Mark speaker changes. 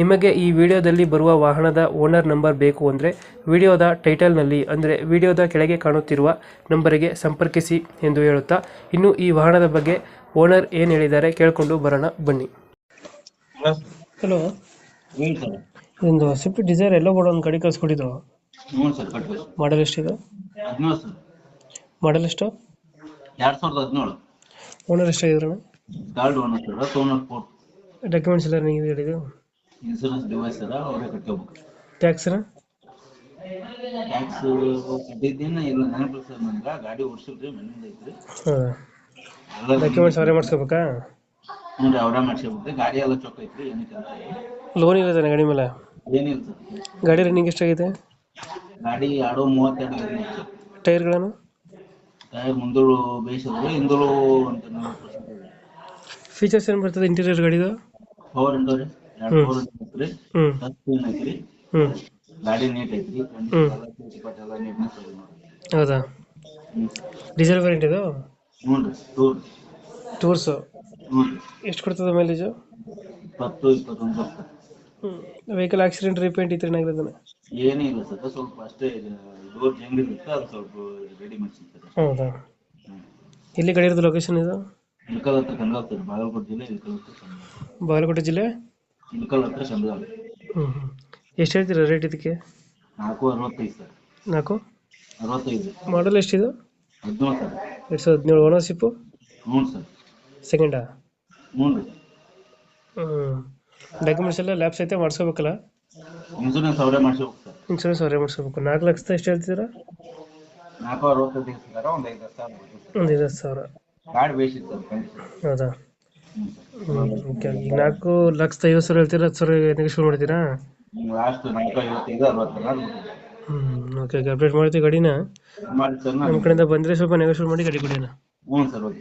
Speaker 1: ನಿಮಗೆ ಈ ವಿಡಿಯೋದಲ್ಲಿ ಬರುವ ವಾಹನದ ಓನರ್ ನಂಬರ್ ಬೇಕು ಅಂದರೆ ವಿಡಿಯೋದ ಟೈಟಲ್ನಲ್ಲಿ ಅಂದರೆ ವಿಡಿಯೋದ ಕೆಳಗೆ ಕಾಣುತ್ತಿರುವ ನಂಬರಿಗೆ ಸಂಪರ್ಕಿಸಿ ಎಂದು ಹೇಳುತ್ತಾ ಇನ್ನು ಈ ವಾಹನದ ಬಗ್ಗೆ ಓನರ್ ಏನು ಹೇಳಿದ್ದಾರೆ ಕೇಳಿಕೊಂಡು ಬರೋಣ ಬನ್ನಿ. ಹಲೋ
Speaker 2: ಹೇಳಿ ಸರ್.
Speaker 1: ಇದೊಂದು ಸ್ವಿಫ್ಟ್ ಡಿಸೈರ್ ಎಲ್ಲೋ ಕೂಡ ಒಂದು ಗಾಡಿ ಕಳಿಸ್ಕೊಟ್ಟಿದ್ರು
Speaker 2: ಹ್ಞೂ ಸರ್ ಕಟ್ಬೇಕು.
Speaker 1: ಮಾಡಲ್ ಎಷ್ಟಿದೆ?
Speaker 2: ಹದಿನೇಳು ಸರ್.
Speaker 1: ಮಾಡಲ್ ಎಷ್ಟು?
Speaker 2: ಎರಡು ಸಾವಿರದ ಹದಿನೇಳು.
Speaker 1: ಓನರ್ ಎಷ್ಟು
Speaker 2: ಗಾರ್ಡ್ ಓನರ್ ಸರ್ ಸೋನರ್ ಫೋರ್ಟ್
Speaker 1: ಡಾಕ್ಯುಮೆಂಟ್ಸ್ ಎಲ್ಲ ನೀವು ಹೇಳಿದ್ದು.
Speaker 2: ಇನ್ಸೂರೆನ್ಸ್ ಡಿವೈಸ್ ಅದ ಅವರೇ ಕಟ್ಕೋಬೇಕು
Speaker 1: ಟ್ಯಾಕ್ಸ್ನ
Speaker 2: ಟ್ಯಾಕ್ಸ್ ಕಟ್ಟಿದ್ದೇನ ಇಲ್ಲ ನೆನಪಿಲ್ಲ ಸರ್ ನನಗೆ ಗಾಡಿ ಓಡಿಸಿಲ್ರಿ ಮನೆಯಿಂದ ಐತ್ರಿ
Speaker 1: ಡಾಕ್ಯುಮೆಂಟ್ಸ್ ಅವರೇ ಮಾಡಿಸ್ಕೋಬೇಕಾ
Speaker 2: ಹ್ಞೂ ರೀ ಅವರೇ ಮಾಡ್ಸ್ಕೊಬಿಟ್ರಿ ಗಾಡಿ ಎಲ್ಲ ಚೊಕ್ಕ ಐತ್ರಿ ಏನು ಕೆಲಸ
Speaker 1: ಲೋನ್ ಇಲ್ಲ ಸರ್ ಗಾಡಿ ಮೇಲೆ
Speaker 2: ಏನಿಲ್ಲ ಸರ್
Speaker 1: ಗಾಡಿ ರನ್ನಿಂಗ್ ಎಷ್ಟಾಗಿದೆ
Speaker 2: ಗಾಡಿ ಎರಡು ಮೂವತ್ತೆರಡು
Speaker 1: ಟೈರ್ಗಳನ್ನು
Speaker 2: ಟೈರ್ ಮುಂದಳು ಬೇಯಿಸಿದ್ರು ಹಿಂದಳು ಅಂತ
Speaker 1: ಫೀಚರ್ಸ್ ಏನು ಬರ್ತದೆ ಇಂಟೀರಿಯರ್ ಗಾಡಿದು
Speaker 2: ಪವರ್ ವಿಂಡೋ ರೀ ಎರಡು ಐತ್ರಿ ಐತ್ರಿ ಗಾಡಿ ನೀಟ್ ಐತ್ರಿ.
Speaker 1: ಹ್ಮ್.
Speaker 2: ಪಟ್ ಎಲ್ಲ ನೀಟ್ನೆಸ್ ಐತಿ ನೋಡ್ರಿ
Speaker 1: ಹೌದಾ? ಡೀಸೆಲ್ ವೇರಿಯಂಟ್ ಇದು?
Speaker 2: ಹ್ಞೂ ರೀ ಟೂರ್.
Speaker 1: ಟೂರ್ಸು?
Speaker 2: ಹ್ಞೂ ರೀ.
Speaker 1: ಎಷ್ಟು ಕೊಡ್ತದೆ ಮೈಲೇಜು
Speaker 2: ಇಪ್ಪತ್ತು ಇಪ್ಪತ್ತೊಂದು ಬರ್ತಾರೆ
Speaker 1: ವೆಹಿಕಲ್ ಆಕ್ಸಿಡೆಂಟ್ ರಿಪೇಂಟ್ ಇತ್ತು ಏನಾಗಿರೋದನ್ನ
Speaker 2: ಏನೂ ಇಲ್ಲ ಸರ್ ಸ್ವಲ್ಪ ಅಷ್ಟೇ ಡೋರ್ ಅದು ಸ್ವಲ್ಪ ರೆಡಿ ಮಾಡಿಸಿರ್ತಾರೆ.
Speaker 1: ಹೌದಾ? ಎಲ್ಲಿ ಕಡೆ ಇರೋದು ಲೊಕೇಶನ್ ಇದು?
Speaker 2: ಇಳ್ಕಲ್ ಹತ್ರ ಸರ್ ಬಾಗಲಕೋಟೆ ಜಿಲ್ಲೆ ಇಳ್ಕಲ್ ಹತ್ರ ಕಂಗಾಲ್
Speaker 1: ಬಾಗಲಕೋಟೆ ಜಿಲ್ಲೆ?
Speaker 2: ಇಳ್ಕಲ್ ಹತ್ರ ಕಂಗಾಲ್
Speaker 1: ಹ್ಞೂ ಹ್ಞೂ ಎಷ್ಟು ಹೇಳ್ತೀರಾ ರೇಟ್ ಇದಕ್ಕೆ?
Speaker 2: ನಾಲ್ಕು ಅರವತ್ತೈದು ಸರ್.
Speaker 1: ನಾಲ್ಕು?
Speaker 2: ಅರವತ್ತೈದು.
Speaker 1: ಮಾಡಲ್ ಎಷ್ಟಿದು?
Speaker 2: ಹದಿನೇಳು ಸರ್.
Speaker 1: ಎರಡು ಸಾವಿರದ ಹದಿನೇಳು ಓನರ್ಶಿಪ್ಪು
Speaker 2: ಹ್ಞೂ ಸರ್.
Speaker 1: ಸೆಕೆಂಡಾ
Speaker 2: ಹ್ಞೂ ರೀ.
Speaker 1: ಹ್ಞೂ ಡಾಕ್ಯುಮೆಂಟ್ಸ್ ಎಲ್ಲ ಲ್ಯಾಬ್ಸ್ ಐತೆ ಮಾಡಿಸ್ಕೋಬೇಕಲ್ಲ?
Speaker 2: ಇನ್ಸೂರೆನ್ಸ್ ಅವರೇ ಮಾಡಿಸ್ಬೇಕು ಸರ್.
Speaker 1: ಇನ್ಶೂರೆನ್ಸ್ ಅವರೇ ಮಾಡಿಸ್ಕೋಬೇಕು. ನಾಲ್ಕು ಲಕ್ಷದ ಎಷ್ಟು ಹೇಳ್ತಿದ್ದೀರಾ
Speaker 2: ನಾಲ್ಕು ಅರವತ್ತೈದು ಸರ್ ಒಂದು ಐದು ಸಾವಿರ.
Speaker 1: ಒಂದು ಐದು ಸಾವಿರ.
Speaker 2: ಗಾಡಿ ಬೇಸಿತ್ತು ಸರ್.
Speaker 1: ಹೌದಾ? ಓಕೆ ಈಗ ನಾಲ್ಕು ಲಕ್ಷದ ಐವತ್ತು ಸಾವಿರ ಹೇಳ್ತೀರಾ ಹತ್ತು ಸಾವಿರ ಶುರು ಮಾಡ್ತೀರಾ?
Speaker 2: ಹ್ಮ್ ಲಾಸ್ಟ್ ನಾಲ್ಕು ಐವತ್ತೈದು ಅರವತ್ತೆಲ್ಲ
Speaker 1: ಹ್ಞೂ ಓಕೆ ಓಕೆ ಅಪ್ಡೇಟ್ ಮಾಡ್ತೀವಿ ಗಾಡಿನ. ನಮ್ಮ ಕಡೆಯಿಂದ ಬಂದ್ರೆ ಸ್ವಲ್ಪ ನೆಗೋಷಿಯೇಟ್ ಮಾಡಿ ಗಾಡಿ ಕೊಡಿ ಅಣ್ಣ.
Speaker 2: ಹ್ಞೂ ಸರ್ ಓಕೆ.